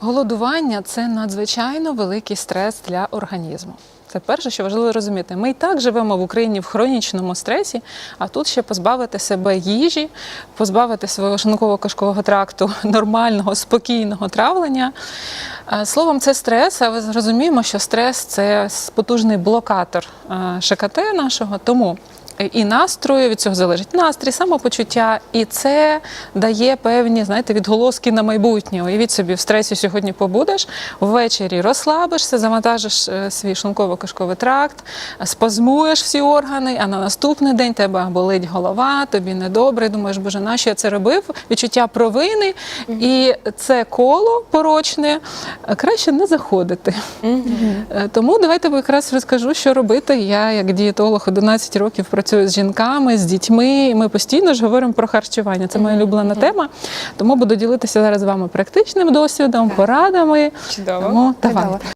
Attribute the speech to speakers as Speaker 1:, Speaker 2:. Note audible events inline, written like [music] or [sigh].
Speaker 1: Голодування це надзвичайно великий стрес для організму. Це перше, що важливо розуміти. Ми і так живемо в Україні в хронічному стресі, а тут ще позбавити себе їжі, позбавити свого шлунково-кишкового тракту [laughs] нормального, спокійного травлення. Е, Словом, це стрес, а ви зрозуміємо, що стрес це потужний блокатор е, ШКТ нашого. Тому і настрою від цього залежить настрій, самопочуття, і це дає певні, знаєте, відголоски на майбутнє. Уявіть собі, в стресі сьогодні побудеш, ввечері розслабишся, завантажиш е, свій шлунково-кишковий тракт, спазмуєш всі органи, а на наступний день тебе болить голова, тобі недобре. Думаєш, боже, нащо я це робив? Відчуття провини, і це коло порочне е, краще не заходити. Е, Тому давайте якраз розкажу, що робити. Я, як дієтолог, 11 років працюю з жінками, з дітьми. і Ми постійно ж говоримо про харчування. Це моя улюблена тема. Тому буду ділитися зараз з вами практичним досвідом, порадами.
Speaker 2: Чудово.
Speaker 1: Тому давай.
Speaker 3: Чудово.